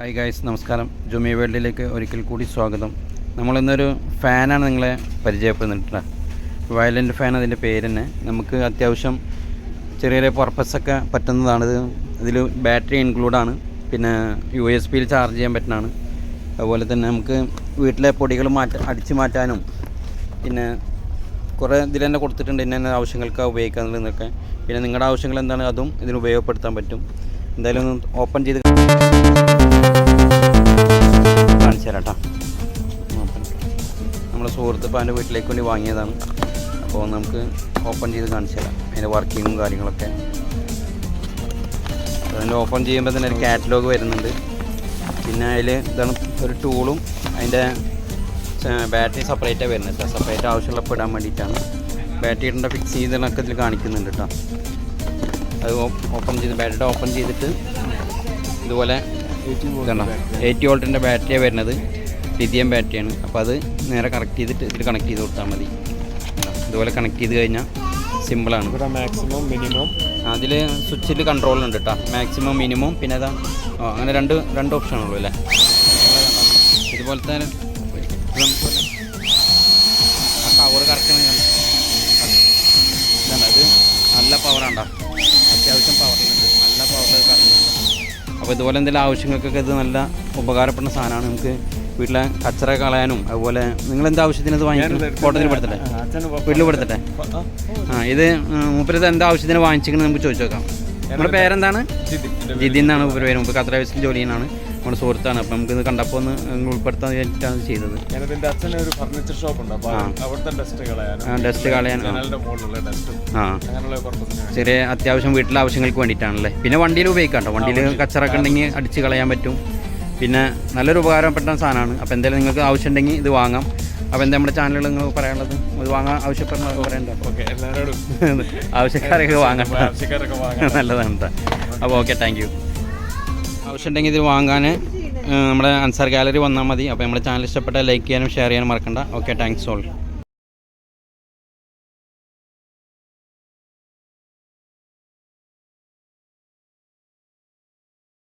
Hi guys നമസ്കാരം. ജുമി വേൾഡിലേക്ക് ഒരിക്കൽ കൂടി സ്വാഗതം. നമ്മളിന്നൊരു ഫാനാണ് നിങ്ങളെ പരിചയപ്പെടുന്നിട്ടുള്ള വയലന്റ് ഫാൻ അതിന്റെ പേര് തന്നെ നമുക്ക് അത്യാവശ്യം ചെറിയ ചെറിയ പർപ്പസൊക്കെ ഇത് ഇതിൽ ബാറ്ററി ഇൻക്ലൂഡാണ്. പിന്നെ യു എസ് പിയിൽ ചാർജ് ചെയ്യാൻ പറ്റുന്നതാണ്. അതുപോലെ തന്നെ നമുക്ക് വീട്ടിലെ പൊടികൾ മാറ്റ അടിച്ചു മാറ്റാനും പിന്നെ കുറേ ഇതിൽ തന്നെ കൊടുത്തിട്ടുണ്ട്. ഇന്ന ആവശ്യങ്ങൾക്ക് ഉപയോഗിക്കാന്നുള്ളതൊക്കെ പിന്നെ നിങ്ങളുടെ ആവശ്യങ്ങൾ എന്താണ്? അതും ഇതിന് ഉപയോഗപ്പെടുത്താൻ പറ്റും. എന്തായാലും ഒന്ന് ഓപ്പൺ ചെയ്ത് നമ്മളെ സുഹൃത്ത് ഇപ്പോൾ എന്റെ വീട്ടിലേക്ക് വേണ്ടി വാങ്ങിയതാണ്. അപ്പോൾ നമുക്ക് ഓപ്പൺ ചെയ്ത് കാണിച്ചു തരാം. അതിന്റെ വർക്കിങ്ങും കാര്യങ്ങളൊക്കെ. അതിന്റെ ഓപ്പൺ ചെയ്യുമ്പോൾ തന്നെ ഒരു കാറ്റലോഗ് വരുന്നുണ്ട്. പിന്നെ അതിൽ ഇതാണ് ഒരു ടൂളും അതിന്റെ ബാറ്ററി സെപ്പറേറ്റാണ് വരുന്നത് സെപ്പറേറ്റ് ആവശ്യമുള്ളപ്പോൾ ഇടാൻ വേണ്ടിയിട്ടാണ്. ബാറ്ററി ഇടേണ്ട ഫിക്സ് ചെയ്തതൊക്കെ ഇതിൽ കാണിക്കുന്നുണ്ട് കേട്ടോ. അത് ഓപ്പൺ ചെയ്ത് ബാറ്ററി ഓപ്പൺ ചെയ്തിട്ട് ഇതുപോലെ എയ്റ്റി വോൾട്ടിന്റെ ബാറ്ററിയാണ് വരുന്നത്. ലിഥിയം ബാറ്ററിയാണ് അപ്പോൾ അത് നേരെ കണക്ട് ചെയ്തിട്ട് ഇതിൽ കണക്ട് ചെയ്ത് കൊടുത്താൽ മതി. ഇതുപോലെ കണക്ട് ചെയ്ത് കഴിഞ്ഞാൽ സിമ്പിളാണ് ഇവിടെ മാക്സിമം മിനിമം അതിൽ സ്വിച്ചിൽ കൺട്രോൾ ഉണ്ട് കേട്ടോ മാക്സിമം മിനിമം പിന്നെ അതാ അങ്ങനെ രണ്ട് രണ്ട് ഓപ്ഷൻ ഉള്ളൂ അല്ലേ? ഇതുപോലത്തെ തന്നെ നമുക്ക് ആ പവർ കറക്റ്റ് ഇത് നല്ല പവറാണ്ടാ അത്യാവശ്യം പവറിലുണ്ട് നല്ല പവറിൽ കറങ്ങുന്നുണ്ട്. അപ്പോൾ ഇതുപോലെ എന്തെങ്കിലും ആവശ്യങ്ങൾക്കൊക്കെ ഇത് നല്ല ഉപകാരപ്പെടുന്ന സാധനമാണ്. നമുക്ക് വീട്ടിലെ കച്ചറ കളയാനും അതുപോലെ നിങ്ങൾ എന്താ ആവശ്യത്തിന് ഇത് വാങ്ങിക്കണം കോട്ടത്തിൽ പെടുത്തട്ടെ? വീട്ടിൽ പെടുത്തട്ടെ? ആ. ഇത് മൂപ്പരത് എന്താ ആവശ്യത്തിന് വാങ്ങിച്ചിരിക്കുന്നത് നമുക്ക് ചോദിച്ചു നോക്കാം നമ്മുടെ പേരെന്താണ്? ജിതി എന്നാണ് മൂപ്പര് പേര്. മുമ്പ് കത്ര വയസ്സിൽ ജോലി ചെയ്യുന്നതാണ്. നമ്മുടെ സുഹൃത്താണ്. അപ്പം നമുക്ക് ഇത് കണ്ടപ്പോൾ ഒന്ന് ഉൾപ്പെടുത്താൻ വേണ്ടിയിട്ടാണ് ചെയ്തത്. ഒരു ഫർണിച്ചർ ഷോപ്പ് ഉണ്ട്. അപ്പോൾ. അവിടുത്തെ ഡസ്റ്റ് dust കളയാൻ, ആ. ഡസ്റ്റ് ചെറിയ അത്യാവശ്യം വീട്ടിലെ ആവശ്യങ്ങൾക്ക് വേണ്ടിയിട്ടാണല്ലേ? പിന്നെ വണ്ടിയിൽ ഉപയോഗിക്കാം കേട്ടോ വണ്ടിയിൽ. കച്ചറൊക്കെ ഉണ്ടെങ്കിൽ അടിച്ച് കളയാൻ പറ്റും. പിന്നെ നല്ലൊരു ഉപകാരപ്പെട്ട സാധനമാണ്. അപ്പോൾ എന്തെങ്കിലും നിങ്ങൾക്ക് ആവശ്യമുണ്ടെങ്കിൽ ഇത് വാങ്ങാം. അപ്പോൾ എന്താ നമ്മുടെ ചാനലുകൾ നിങ്ങൾ പറയാനുള്ളത്? ഇത് വാങ്ങാൻ ആവശ്യപ്പെടുന്ന പറയണ്ട. ഓക്കെ എല്ലാവരോടും ആവശ്യക്കാരൊക്കെ വാങ്ങാം ആവശ്യക്കാരൊക്കെ വാങ്ങാം. നല്ലതാണ് അപ്പോൾ ഓക്കെ താങ്ക് യു ആവശ്യമുണ്ടെങ്കിൽ ഇത് വാങ്ങാൻ നമ്മുടെ അൻസാർ ഗാലറി വന്നാൽ മതി. അപ്പോൾ നമ്മുടെ ചാനൽ ഇഷ്ടപ്പെട്ട ലൈക്ക് ചെയ്യാനും ഷെയർ ചെയ്യാനും മറക്കണ്ട. Okay thanks all